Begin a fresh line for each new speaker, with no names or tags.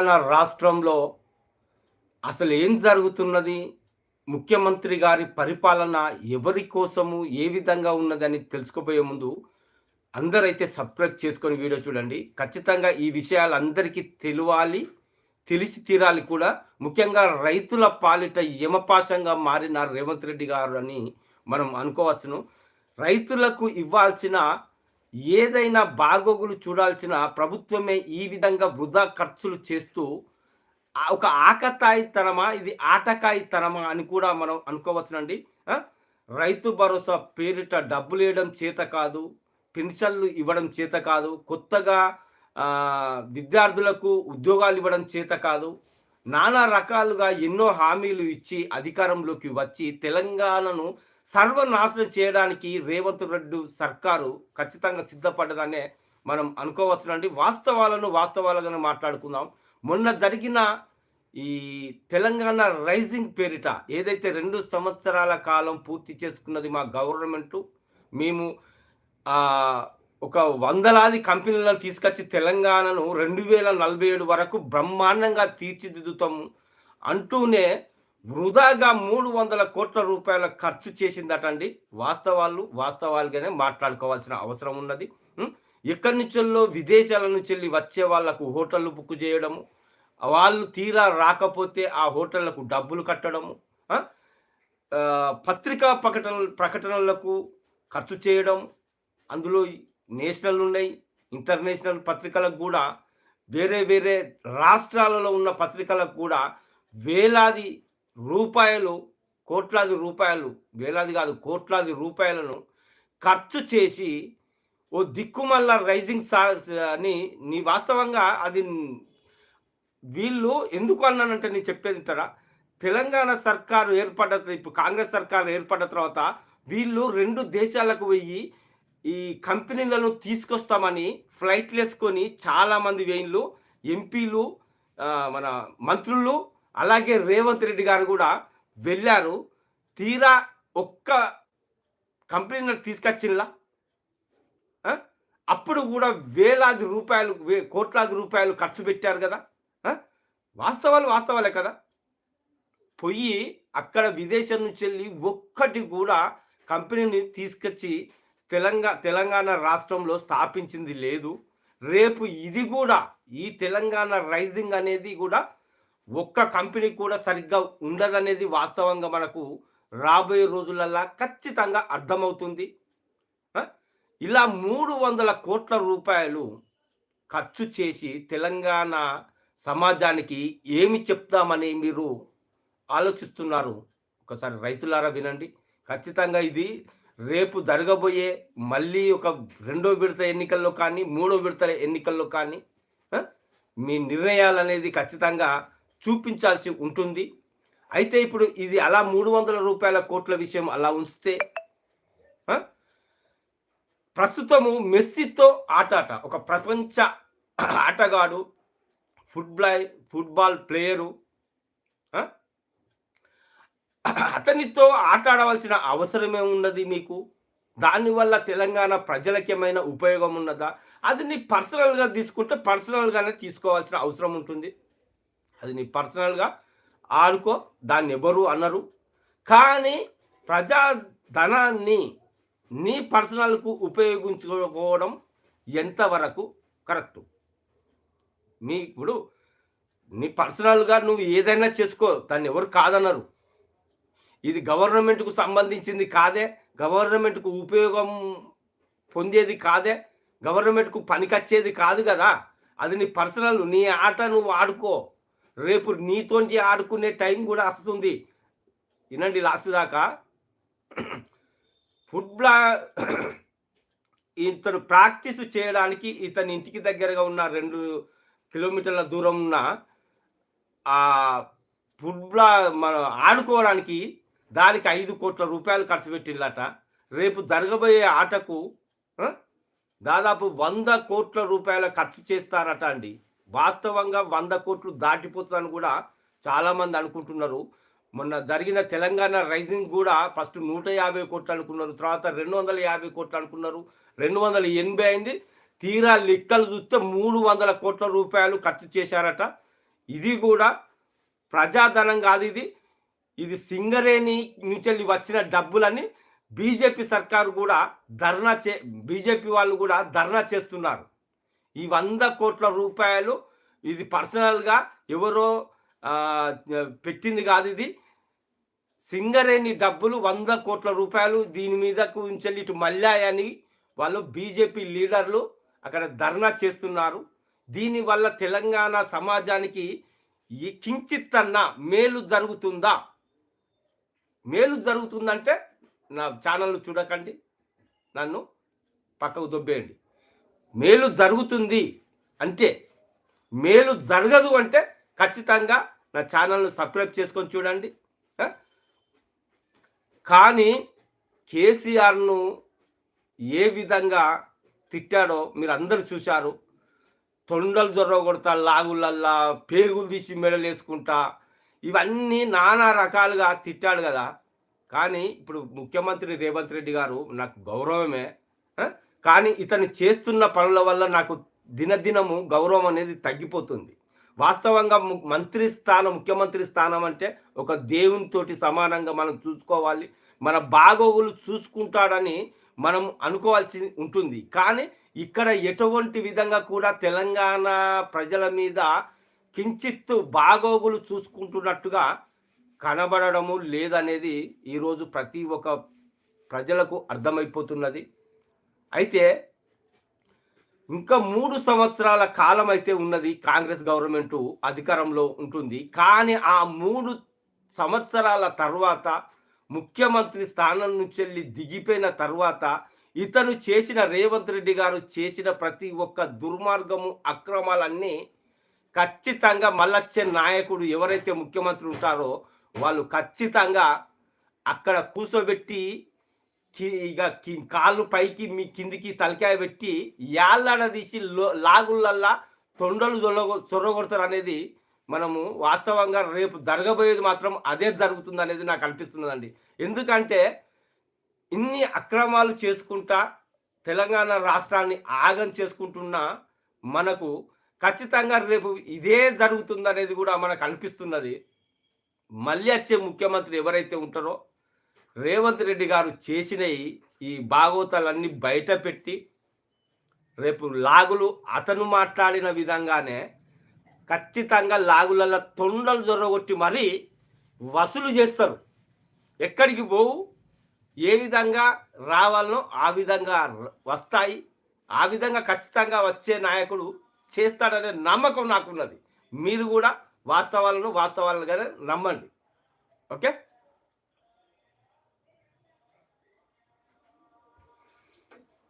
తెలంగాణ రాష్ట్రంలో అసలు ఏం జరుగుతున్నది? ముఖ్యమంత్రి గారి పరిపాలన ఎవరి కోసము ఏ విధంగా ఉన్నదని తెలుసుకోబోయే ముందు అందరైతే సబ్స్క్రైబ్ చేసుకొని వీడియో చూడండి. ఖచ్చితంగా ఈ విషయాలు అందరికీ తెలియాలి తెలిసి తీరాలి కూడా. ముఖ్యంగా రైతుల పాలిట యమపాశంగా మారిన రేవంత్ రెడ్డి గారు అని మనం అనుకోవచ్చును. రైతులకు ఇవ్వాల్సిన ఏదైనా బాగోగులు చూడాల్సిన ప్రభుత్వమే ఈ విధంగా వృధా ఖర్చులు చేస్తూ ఒక ఒక ఆకతాయితనమా ఇది ఆటకాయితనమా అని కూడా మనం అనుకోవచ్చునండి. రైతు భరోసా పేరిట డబ్బులు వేయడం చేత కాదు పెన్షన్లు ఇవ్వడం చేత కాదు కొత్తగా విద్యార్థులకు ఉద్యోగాలు ఇవ్వడం చేత కాదు నానా రకాలుగా ఎన్నో హామీలు ఇచ్చి అధికారంలోకి వచ్చి తెలంగాణను సర్వనాశనం చేయడానికి రేవంత్ రెడ్డి సర్కారు ఖచ్చితంగా సిద్ధపడ్డదనే మనం అనుకోవచ్చునండి. వాస్తవాలను వాస్తవాలుగా మాట్లాడుకుందాం. మొన్న జరిగిన ఈ తెలంగాణ రైజింగ్ పేరిట ఏదైతే రెండు సంవత్సరాల కాలం పూర్తి చేసుకున్నది మా గవర్నమెంట్ మేము ఒక వందలాది కంపెనీలను తీసుకొచ్చి తెలంగాణను రెండు వేల నలభై ఏడు వరకు బ్రహ్మాండంగా తీర్చిదిద్దుతాము అంటూనే వృధాగా మూడు వందల కోట్ల రూపాయల ఖర్చు చేసిందటండి. వాస్తవాలు వాస్తవాలుగానే మాట్లాడుకోవాల్సిన అవసరం ఉన్నది. ఎక్కడి నుంచెల్లో విదేశాల నుంచి వెళ్ళి వచ్చే వాళ్ళకు హోటళ్ళు బుక్ చేయడము వాళ్ళు తీరా రాకపోతే ఆ హోటళ్ళకు డబ్బులు కట్టడము పత్రికా ప్రకటన ప్రకటనలకు ఖర్చు చేయడం అందులో నేషనల్ ఉన్నాయి ఇంటర్నేషనల్ పత్రికలకు కూడా వేరే వేరే రాష్ట్రాలలో ఉన్న పత్రికలకు కూడా వేలాది రూపాయలు కోట్లాది రూపాయలు వేలాది కాదు కోట్లాది రూపాయలను ఖర్చు చేసి ఓ దిక్కుమల్ల రైజింగ్ సార్స్ అని నీ వాస్తవంగా అది వీళ్ళు ఎందుకు అన్నానంటే నేను చెప్పేది ఉంటారా తెలంగాణ సర్కారు ఏర్పడ్డ ఇప్పుడు కాంగ్రెస్ సర్కారు ఏర్పడ్డ తర్వాత వీళ్ళు రెండు దేశాలకు పోయి ఈ కంపెనీలను తీసుకొస్తామని ఫ్లైట్లు వేసుకొని చాలామంది వేయిన్లు ఎంపీలు మన మంత్రులు అలాగే రేవంత్ రెడ్డి గారు కూడా వెళ్ళారు. తీరా ఒక్క కంపెనీని తీసుకొచ్చిందా అప్పుడు కూడా వేలాది రూపాయలు వే కోట్లాది రూపాయలు ఖర్చు పెట్టారు కదా? వాస్తవాలు వాస్తవాలే కదా? పొయ్యి అక్కడ విదేశం నుంచి వెళ్ళి ఒక్కటి కూడా కంపెనీని తీసుకొచ్చి తెలంగాణ తెలంగాణ రాష్ట్రంలో స్థాపించింది లేదు. రేపు ఇది కూడా ఈ తెలంగాణ రైజింగ్ అనేది కూడా ఒక్క కంపెనీ కూడా సరిగ్గా ఉండదనేది వాస్తవంగా మనకు రాబోయే రోజులల్లా ఖచ్చితంగా అర్థమవుతుంది. ఇలా మూడు వందల కోట్ల రూపాయలు ఖర్చు చేసి తెలంగాణ సమాజానికి ఏమి చెప్దామని మీరు ఆలోచిస్తున్నారు? ఒకసారి రైతులారా వినండి. ఖచ్చితంగా ఇది రేపు జరగబోయే మళ్ళీ ఒక రెండో విడత ఎన్నికల్లో కానీ మూడో విడత ఎన్నికల్లో కానీ మీ నిర్ణయాలు అనేది ఖచ్చితంగా చూపించాల్సి ఉంటుంది. అయితే ఇప్పుడు ఇది అలా మూడు వందల రూపాయల కోట్ల విషయం అలా ఉంచితే ప్రస్తుతము మెస్సీతో ఆట ఆట ఒక ప్రపంచ ఆటగాడు ఫుట్బాల్ ఫుట్బాల్ ప్లేయరు అతనితో ఆట ఆడవలసిన అవసరమే ఉన్నది మీకు? దానివల్ల తెలంగాణ ప్రజలకు ఏమైనా ఉపయోగం ఉన్నదా? అది నీ పర్సనల్గా తీసుకుంటే పర్సనల్గానే తీసుకోవాల్సిన అవసరం ఉంటుంది. అది నీ పర్సనల్గా ఆడుకో దాన్ని ఎవరు అనరు. కానీ ప్రజా ధనాన్ని నీ పర్సనల్కు ఉపయోగించుకోవడం ఎంతవరకు కరెక్టు? మీ ఇప్పుడు నీ పర్సనల్గా నువ్వు ఏదైనా చేసుకో దాన్ని ఎవరు కాదనరు. ఇది గవర్నమెంట్కు సంబంధించింది కాదే గవర్నమెంట్కు ఉపయోగం పొందేది కాదే గవర్నమెంట్కు పనికొచ్చేది కాదు కదా. అది నీ పర్సనల్ నీ ఆట నువ్వు ఆడుకో. రేపు నీతోటి ఆడుకునే టైం కూడా వస్తుంది. వినండి లాస్ట్ దాకా. ఫుట్బా ఇతను ప్రాక్టీస్ చేయడానికి ఇతని ఇంటికి దగ్గరగా ఉన్న రెండు కిలోమీటర్ల దూరం ఉన్న ఆ ఫుట్బాల్ మన ఆడుకోవడానికి దానికి ఐదు కోట్ల రూపాయలు ఖర్చు పెట్టిందట. రేపు జరగబోయే ఆటకు దాదాపు వంద కోట్ల రూపాయల ఖర్చు చేస్తారట అండి. వాస్తవంగా వంద కోట్లు దాటిపోతుందని కూడా చాలామంది అనుకుంటున్నారు. మొన్న జరిగిన తెలంగాణ రైజింగ్ కూడా ఫస్ట్ నూట యాభై కోట్లు అనుకున్నారు తర్వాత రెండు వందల యాభై కోట్లు అనుకున్నారు రెండు వందల ఎనభై అయింది. తీరా లెక్కలు చూస్తే మూడు వందల కోట్ల రూపాయలు ఖర్చు చేశారట. ఇది కూడా ప్రజాధనం కాదు ఇది. ఇది సింగరేణి నుంచి వచ్చిన డబ్బులని బీజేపీ సర్కారు కూడా ధర్నా చే బీజేపీ వాళ్ళు కూడా ధర్నా చేస్తున్నారు. ఈ వంద కోట్ల రూపాయలు ఇది పర్సనల్గా ఎవరో పెట్టింది కాదు ఇది. సింగరేణి డబ్బులు వంద కోట్ల రూపాయలు దీని మీదకు ఉంచెల్లి ఇటు మల్లాయని వాళ్ళు బీజేపీ లీడర్లు అక్కడ ధర్నా చేస్తున్నారు. దీనివల్ల తెలంగాణ సమాజానికి ఈ కించిత్తన్నా మేలు జరుగుతుందా? మేలు జరుగుతుందంటే నా ఛానల్ చూడకండి నన్ను పక్కకు దొబ్బేయండి. మేలు జరుగుతుంది అంటే మేలు జరగదు అంటే ఖచ్చితంగా నా ఛానల్ను సబ్స్క్రైబ్ చేసుకొని చూడండి. కానీ కేసీఆర్ను ఏ విధంగా తిట్టాడో మీరు అందరూ చూశారు. తొండలు జొర్ర కొడతా లాగులల్లా పేగులు తీసి మెడలు వేసుకుంటా ఇవన్నీ నానా రకాలుగా తిట్టాడు కదా. కానీ ఇప్పుడు ముఖ్యమంత్రి రేవంత్ రెడ్డి గారు నాకు గౌరవమే కానీ ఇతను చేస్తున్న పనుల వల్ల నాకు దినదినము గౌరవం అనేది తగ్గిపోతుంది. వాస్తవంగా మంత్రి స్థానం ముఖ్యమంత్రి స్థానం అంటే ఒక దేవునితోటి సమానంగా మనం చూసుకోవాలి. మన బాగోగులు చూసుకుంటాడని మనం అనుకోవాల్సి ఉంటుంది. కానీ ఇక్కడ ఎటువంటి విధంగా కూడా తెలంగాణ ప్రజల మీద కించిత్తు బాగోగులు చూసుకుంటున్నట్టుగా కనబడడము లేదనేది ఈరోజు ప్రతి ఒక్క ప్రజలకు అర్థమైపోతున్నది. అయితే ఇంకా మూడు సంవత్సరాల కాలం అయితే ఉన్నది కాంగ్రెస్ గవర్నమెంట్ అధికారంలో ఉంటుంది. కానీ ఆ మూడు సంవత్సరాల తర్వాత ముఖ్యమంత్రి స్థానం నుంచి వెళ్ళి దిగిపోయిన తర్వాత ఇతను చేసిన రేవంత్ రెడ్డి గారు చేసిన ప్రతి ఒక్క దుర్మార్గము అక్రమాలన్నీ ఖచ్చితంగా మల్లచ్చే నాయకుడు ఎవరైతే ముఖ్యమంత్రి ఉంటారో వాళ్ళు ఖచ్చితంగా అక్కడ కూర్చోబెట్టి ఇక కాళ్ళు పైకి మీ కిందికి తలకాయ పెట్టి యాళ్ళడదీసి లో- లాగులల్లా తొండలు జొల్ల చొర్రగొడతారు అనేది మనము వాస్తవంగా రేపు జరగబోయేది మాత్రం అదే జరుగుతుంది అనేది నాకు అనిపిస్తున్నదండి. ఎందుకంటే ఇన్ని అక్రమాలు చేసుకుంటా తెలంగాణ రాష్ట్రాన్ని ఆగం చేసుకుంటున్న మనకు ఖచ్చితంగా రేపు ఇదే జరుగుతుంది అనేది కూడా మనకు అనిపిస్తున్నది. మళ్ళీ వచ్చే ముఖ్యమంత్రి ఎవరైతే ఉంటారో రేవంత్ రెడ్డి గారు చేసిన ఈ- భాగవతాలన్నీ బయట పెట్టి రేపు లాగులు అతను మాట్లాడిన విధంగానే ఖచ్చితంగా లాగులలో తొండలు జొరగొట్టి మరీ వసూలు చేస్తారు. ఎక్కడికి పోవు? ఏ విధంగా రావాలనో ఆ విధంగా వస్తాయి. ఆ విధంగా ఖచ్చితంగా వచ్చే నాయకుడు చేస్తాడనే నమ్మకం నాకున్నది. మీరు కూడా వాస్తవాలను వాస్తవాలుగానే నమ్మండి. ఓకే?